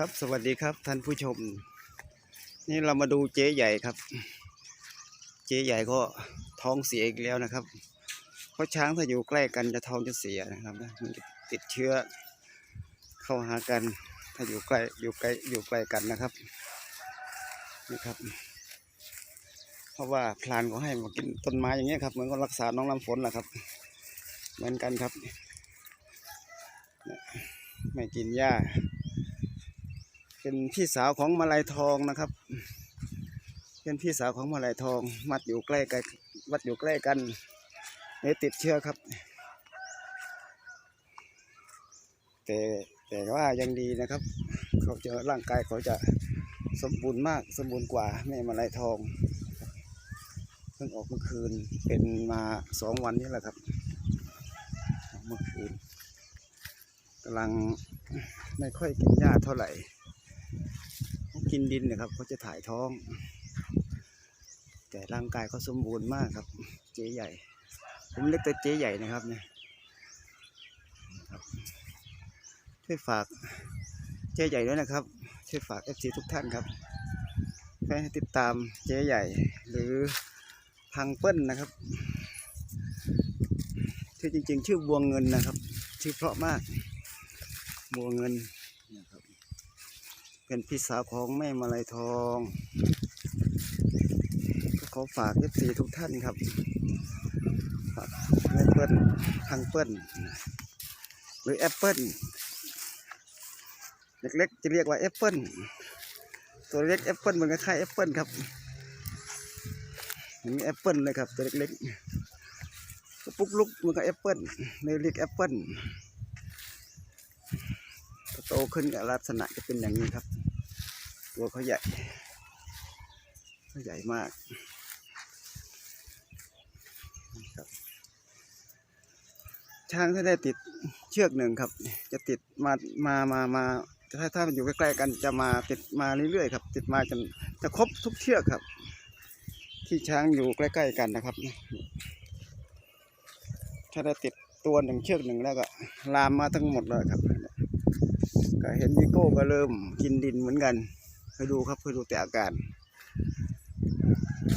ครับสวัสดีครับท่านผู้ชม นี่เรามาดูเจ๊ใหญ่ครับ เจ๊ใหญ่ก็ท้องเสียอีกแล้วนะครับ เพราะช้างถ้าอยู่ใกล้กันจะท้องจะเสียนะครับมันจะติดเชื้อเข้าหากัน ถ้าอยู่ใกล้อยู่ใกล้อยู่ใกล้กันนะครับนี่ครับ เพราะว่าพลานก็ให้มากินต้นไม้อย่างเงี้ยครับเหมือนก็รักษาน้องน้ำฝนแหละครับ เหมือนกันครับ ไม่กินหญ้า เป็นพี่สาวของมาลายทองนะครับ เป็นพี่สาวของมาลายทอง มัดอยู่ใกล้กันวัดอยู่ใกล้กันเลยติดเชื้อครับ แต่แต่ว่ายังดีนะครับ เขาจะร่างกายเขาจะสมบูรณ์มากสมบูรณ์กว่าแม่มาลายทองเพิ่งออกเมื่อคืนเป็นมาสองวันนี้แหละครับเมื่อคืนกำลังไม่ค่อยกินหญ้าเท่าไหร่ กินดินนะครับเขาจะถ่ายท้อง แต่ร่างกายเขาสมบูรณ์มากครับ เจ๊ใหญ่ ผมเรียกแต่เจ๊ใหญ่นะครับเนี่ยช่วยฝากเจ๊ใหญ่ด้วยนะครับ ช่วยฝากเอฟซีทุกท่านครับให้ติดตามเจ๊ใหญ่ หรือพังเปิ้ลนะครับชื่อจริง ๆ ชื่อบัวเงินนะครับ ชื่อเพราะมาก บัวเงิน เป็นพี่สาวของแม่มาลัยทองก็ขอฝากเอฟซีทุกท่านครับฝากแม่เปิ้ลทางเปิ้ลหรือแอปเปิ้ลเล็กๆจะเรียกว่าแอปเปิ้ลตัวเล็กแอปเปิ้ลมันก็คล้ายแอปเปิ้ลครับอย่างนี้แอปเปิ้ลเลยครับตัวเล็กๆกระปุกลุกมันก็แอปเปิ้ลเรียกแอปเปิ้ลโตขึ้นกับลักษณะจะเป็นอย่างนี้ครับ ตัวเขาใหญ่เขาใหญ่มากครับช้างถ้าได้ติดเชือกหนึ่งครับ จะติดมามามามาถ้าถ้ามันอยู่ใกล้ๆกันจะมาติดมาเรื่อยๆครับ ติดมาจนจะครบทุกเชือกครับ ที่ช้างอยู่ใกล้ๆกันนะครับถ้าได้ติดตัวหนึ่งเชือกหนึ่งแล้วก็ลามมาทั้งหมดเลยครับ ก็เห็นวิโก้ก็เริ่มกินดินเหมือนกัน ไปดูครับไปดูแต่อาการ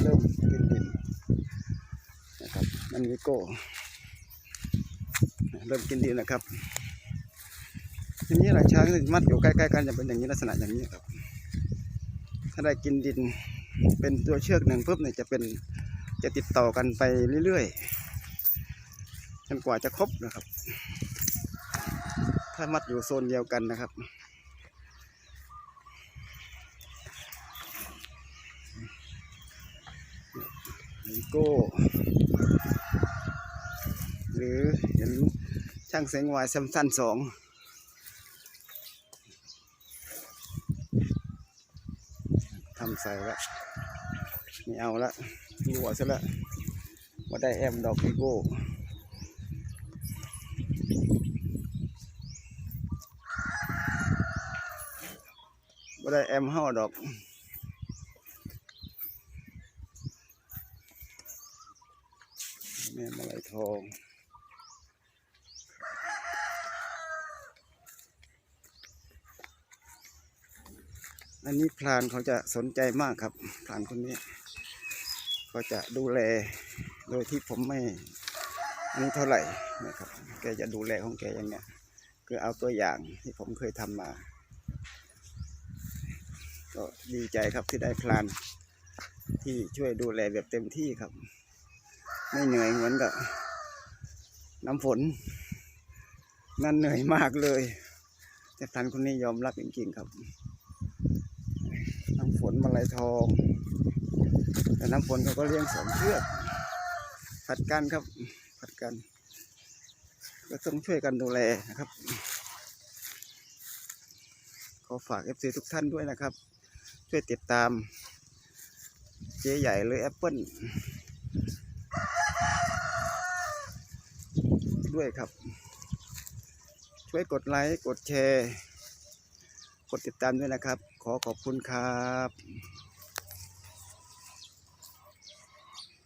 เริ่มกินดินนะครับนั่นวิโก้เริ่มกินดินนะครับทีนี้หละช้างมัดอยู่ใกล้ๆกันจะเป็นอย่างนี้ลักษณะอย่างนี้ครับ ถ้าได้กินดินเป็นตัวเชือกหนึ่งปุ๊บเนี่ยจะเป็นจะติดต่อกันไปเรื่อยๆจนกว่าจะครบนะครับ ถ้ามัดอยู่โซนเดียวกันนะครับิโก้ หรือเห็นช่างเสียงวายซัมซันสองทำใส่ละไม่เอาละหัวซะละว่าได้แอมดอกลิโก้บ่ได้แอมเฮาดอก ม่มาลายทองอันนี้พลานเขาจะสนใจมากครับพลานคนนี้เขาจะดูแลโดยที่ผมไม่อันนี้เท่าไหร่นะครับ แกจะดูแลของแกอย่างเนี้ยคือเอาตัวอย่างที่ผมเคยทำมา ก็ดีใจครับที่ได้พลานที่ช่วยดูแลแบบเต็มที่ครับ ไม่เหนื่อยเหมือนกับน้ำฝน นั่นเหนื่อยมากเลย แต่พลานคนนี้ยอมรับจริงๆครับ น้ำฝนมาลายทอง แต่น้ำฝนเขาก็เลี้ยงสองเชือกผัดกันครับผัดกัน ก็ต้องช่วยกันดูแลนะครับ ขอฝากเอฟซีทุกท่านด้วยนะครับ ช่วยติดตาม เจ๊ใหญ่เลยแอปเปิ้ล ด้วยครับ ช่วยกดไลค์กดแชร์ กดติดตามด้วยนะครับ ขอขอบคุณครับ